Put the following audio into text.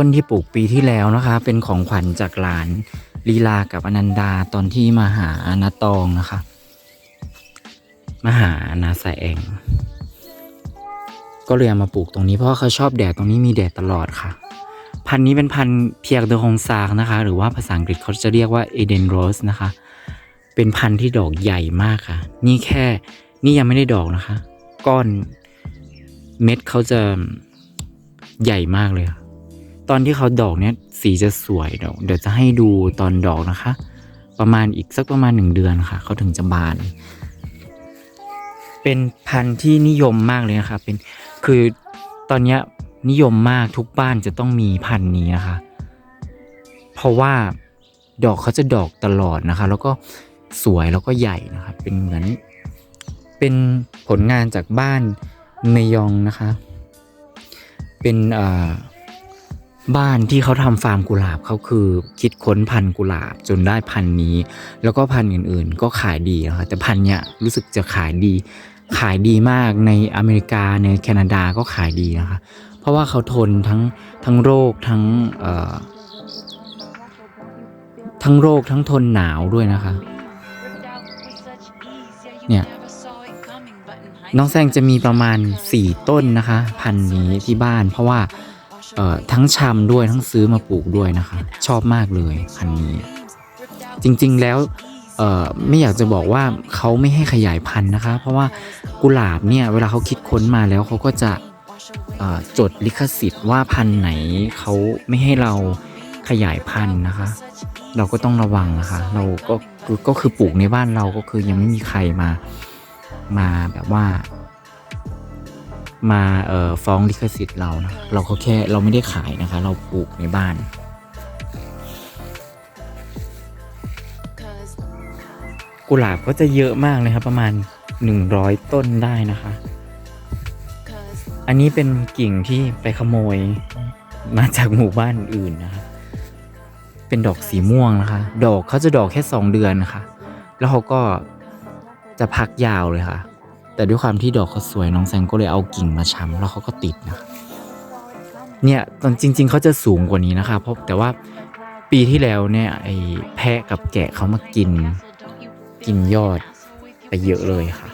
ต้นที่ปลูกปีที่แล้วนะคะ เป็นของขวัญจากหลานลีลากับอนันดาตอนที่มาหานาตองนะคะมาหานาแสงก็เลยเอามาปลูกตรงนี้เพราะว่าเขาชอบแดดตรงนี้มีแดดตลอดค่ะ พันธุ์นี้เป็นพันธุ์เพียกเดอฮงซากนะคะ หรือว่าภาษาอังกฤษเขาจะเรียกว่าเอเดนโรสนะคะ เป็นพันธุ์ที่ดอกใหญ่มากค่ะ นี่แค่นี่ยังไม่ได้ดอกนะคะ ก้อนเม็ดเขาจะใหญ่มากเลยค่ะ ตอนที่เขาดอกเนี้ยสีจะสวยเดี๋ยวเดี๋ยวจะให้ดูตอนดอกนะคะ ประมาณอีกสักประมาณหนึ่งเดือนค่ะ เขาถึงจะบาน เป็นพันธุ์ที่นิยมมากเลยนะคะเป็นคือตอนเนี้ยนิยมมากทุกบ้านจะต้องมีพันธุ์นี้นะคะ เพราะว่าดอกเขาจะดอกตลอดนะคะ แล้วก็สวยแล้วก็ใหญ่นะคะ เป็นเหมือนเป็นผลงานจากบ้านเมยองนะคะ เป็นอ่อ บ้านที่เขาทำฟาร์มกุหลาบเขาคือ คิดค้นพันธุ์กุหลาบจนได้พันธุ์นี้ แล้วก็พันธุ์อื่นๆ ก็ขายดีนะคะแต่พันธุ์เนี้ยรู้สึกจะขายดี ขายดีมากในอเมริกาในแคนาดาก็ขายดีนะคะ เพราะว่าเขาทนทั้งทั้งโรคทั้งเอ่อทั้งโรคทั้งทนหนาวด้วยนะคะ เนี่ยน้องแซงจะมีประมาณ 4 ต้นนะคะ พันนี้ที่บ้านเพราะว่า ทั้งชำด้วยทั้งซื้อมาปลูกด้วยนะคะ ชอบมากเลยพันนี้ จริงๆแล้วไม่อยากจะบอกว่าเขาไม่ให้ขยายพันธุ์นะคะ เพราะว่ากุหลาบเนี่ยเวลาเขาคิดค้นมาแล้วเขาก็จะจดลิขสิทธิ์ว่าพันธุ์ไหนเขาไม่ให้เราขยายพันธุ์นะคะ เราก็ต้องระวังนะคะ เราก็ก็คือปลูกในบ้านเราก็คือยังไม่มีใครมามาแบบว่า มาเอ่อฟ้องลิขสิทธิ์เรานะเราก็แค่เราไม่ได้ขายนะคะ เราปลูกในบ้าน กุหลาบก็จะเยอะมากเลยครับ ประมาณ 100 ต้นได้นะคะ อันนี้เป็นกิ่งที่ไปขโมยมาจากหมู่บ้านอื่นนะคะเป็นดอกสีม่วงนะคะ ดอกเขาจะดอกแค่ 2 เดือนนะคะ แล้วเขาก็จะพักยาวเลยค่ะ แต่ด้วยความที่ดอกเขาสวยน้องแซงก็เลยเอากิ่งมาช้ำแล้วเขาก็ติดนะคะเนี่ยตอนจริง ๆเขาจะสูงกว่านี้นะคะเพราะแต่ว่าปีที่แล้วเนี่ยไอ้แพะกับแกะเขามากิน กินยอดไปเยอะเลยค่ะ